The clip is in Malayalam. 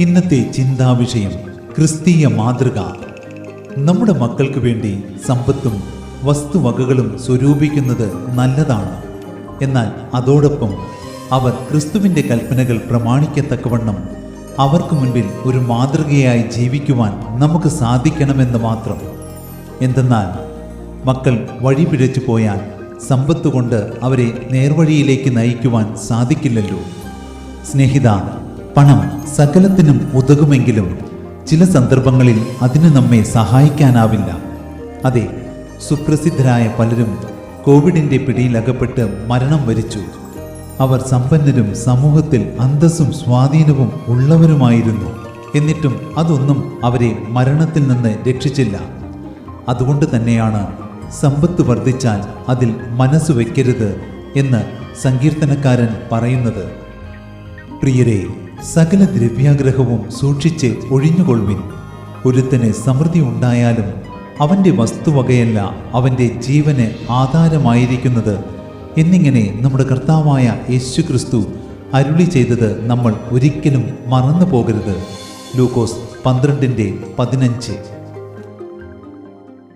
ഇന്നത്തെ ചിന്താവിഷയം ക്രിസ്തീയ മാതൃക. നമ്മുടെ മക്കൾക്ക് വേണ്ടി സമ്പത്തും വസ്തുവകകളും സ്വരൂപിക്കുന്നത് നല്ലതാണ്. എന്നാൽ അതോടൊപ്പം അവർ ക്രിസ്തുവിന്റെ കൽപ്പനകൾ പ്രമാണിക്കത്തക്കവണ്ണം അവർക്ക് മുൻപിൽ ഒരു മാതൃകയായി ജീവിക്കുവാൻ നമുക്ക് സാധിക്കണമെന്ന് മാത്രം. എന്തെന്നാൽ മക്കൾ വഴി പിഴച്ചു പോയാൽ സമ്പത്ത് കൊണ്ട് അവരെ നേർവഴിയിലേക്ക് നയിക്കുവാൻ സാധിക്കില്ലല്ലോ. സ്നേഹിത പണം സകലത്തിനും ഉതകുമെങ്കിലും ചില സന്ദർഭങ്ങളിൽ അതിന് നമ്മെ സഹായിക്കാനാവില്ല. അതെ സുപ്രസിദ്ധരായ പലരും കോവിഡിന്റെ പിടിയിലകപ്പെട്ട് മരണം വരിച്ചു. അവർ സമ്പന്നരും സമൂഹത്തിൽ അന്തസ്സും സ്വാധീനവും ഉള്ളവരുമായിരുന്നു. എന്നിട്ടും അതൊന്നും അവരെ മരണത്തിൽ നിന്ന് രക്ഷിച്ചില്ല. അതുകൊണ്ട് തന്നെയാണ് സമ്പത്ത് വർദ്ധിച്ചാൽ അതിൽ മനസ്സ് വയ്ക്കരുത് എന്ന് സങ്കീർത്തനക്കാരൻ പറയുന്നത്. പ്രിയരെ സകല ദ്രവ്യാഗ്രഹവും സൂക്ഷിച്ച് ഒഴിഞ്ഞുകൊള്ളുവിൻ. ഒരുത്തന് സമൃദ്ധി ഉണ്ടായാലും അവന്റെ വസ്തുവകയല്ല അവന്റെ ജീവന് ആധാരമായിരിക്കുന്നത് എന്നിങ്ങനെ നമ്മുടെ കർത്താവായ യേശു ക്രിസ്തു അരുളി ചെയ്തത് നമ്മൾ ഒരിക്കലും മറന്നു പോകരുത് ലൂക്കോസ് പന്ത്രണ്ടിന്റെ പതിനഞ്ച്.